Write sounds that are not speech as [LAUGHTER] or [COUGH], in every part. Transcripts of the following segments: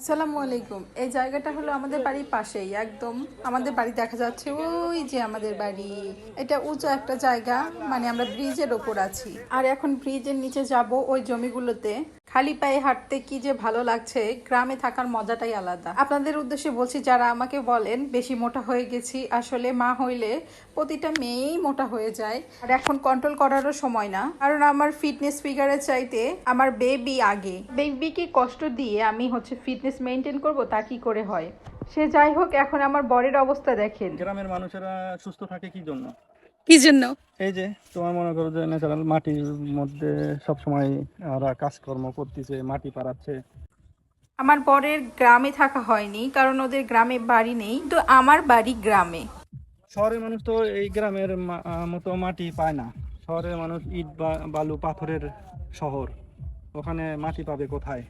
আসসালামু আলাইকুম। এই জায়গাটা হলো আমাদের বাড়ির পাশেই, একদম। আমাদের বাড়ি দেখা যাচ্ছে ওই যে আমাদের বাড়ি। এটা উঁচু একটা জায়গা মানে আমরা ব্রিজের ওপর আছি। আর এখন ব্রিজের নিচে যাব ওই জমিগুলোতে। খালি পায়ে হাঁটতে কি যে ভালো লাগছে গ্রামে থাকার মজাটাই আলাদা। আপনাদের উদ্দেশ্যে বলছি যারা আমাকে বলেন বেশি মোটা হয়ে গেছি আসলে মা হইলে প্রতিটা মেয়েই মোটা হয়ে যায়। আর এখন কন্ট্রোল করারও সময় না। কারণ আমার ফিটনেস ফিগারের চাইতে আমার বেবি আগে। বেবিকে কষ্ট দিয়ে আমি হচ্ছে ফিটনেস মেনটেন করব তা কি করে হয়? সে যাই হোক এখন আমার বরের অবস্থা দেখেন। গ্রামের মানুষেরা সুস্থ থাকে কি জন্য? কি জন্য? এই যে তোমার মনে করো যে ন্যাচারাল মাটির মধ্যে সব সময় ওরা কাজকর্ম করতেছে মাটি পাড়াচ্ছে। আমার বরের গ্রামে থাকা হয়নি কারণ ওদের গ্রামে বাড়ি নেই তো আমার বাড়ি গ্রামে। শহরের মানুষ তো এই গ্রামের মা- মতো মাটি পায় না। শহরের মানুষ ইট বা- বালু পাথরের শহর। ওখানে মাটি পাবে কোথায়?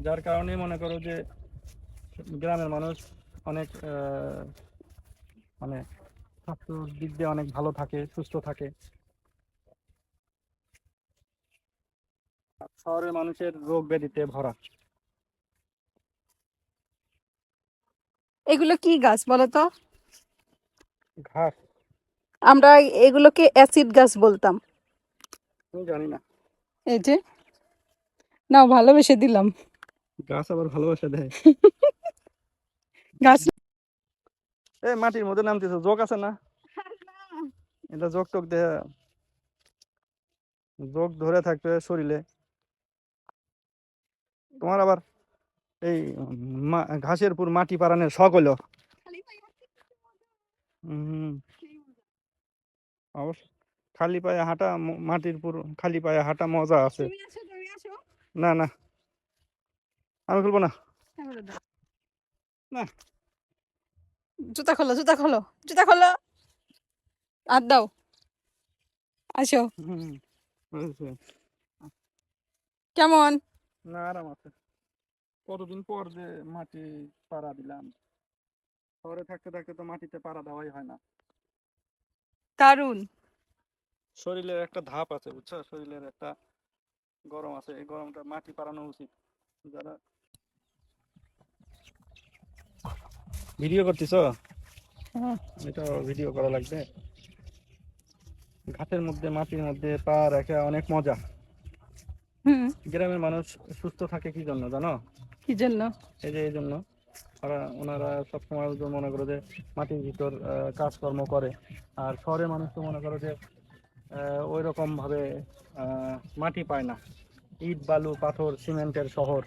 যার কারণে মনে করো যে গ্রামের মানুষ অনেক মানে স্বাস্থ্যর দিক দিয়ে অনেক ভালো থাকে সুস্থ থাকে। শহরের মানুষের রোগ ব্যাধিতে ভরা। এগুলো কি গাছ বলো তো? ঘাস। আমরা এগুলোকে অ্যাসিড গাছ বলতাম। আমি জানি না। এই যে নাও ভালোবেসে দিলাম। গাছ আবার ভালোবাসা দেয়। [LAUGHS] গাছ এই মাটির মধ্যে নামতেছে জোক আছে না? এটা জোক টোক দেয়া। জোক ধরে থাকবে শরীরে। তোমার আবার এই ঘাসের পুর মাটি পারানের শখ হলো? অবশ্য খালি পায়ে হাঁটা মাটির পুর খালি পায়ে হাঁটা মজা আছে। না না। আমি খুলবো না। না। জুতা খোলো জুতা খোলো জুতা খোলো। আর দাও। আসো। কেমন? না আরাম আছে। কতদিন পর যে মাটি পাড়া দিলাম শহরে থাকতে থাকতে তো মাটিতে পাড়া দেওয়াই হয় না। দারুণ শরীরের একটা ধাপ আছে বুঝছ? শরীরের একটা গরম আছে এই গরমটা মাটি পাড়ানো উচিত। যারা ভিডিও করতেছ? হ্যাঁ। এটা ভিডিও করা লাগবে। ঘাটের মধ্যে মাটির মধ্যে পা রাখা অনেক মজা। হুম। গ্রামের মানুষ সুস্থ থাকে কি জন্য জানো? কি জন্য? এই যে এই জন্য। ওরা ওনারা সবসময় মনে করো যে মাটির ভিতর কাজকর্ম করে। আর শহরের মানুষ তো মনে করো যে ওই রকম ভাবে আহ, মাটি পায় না। ইট বালু পাথর সিমেন্টের শহর।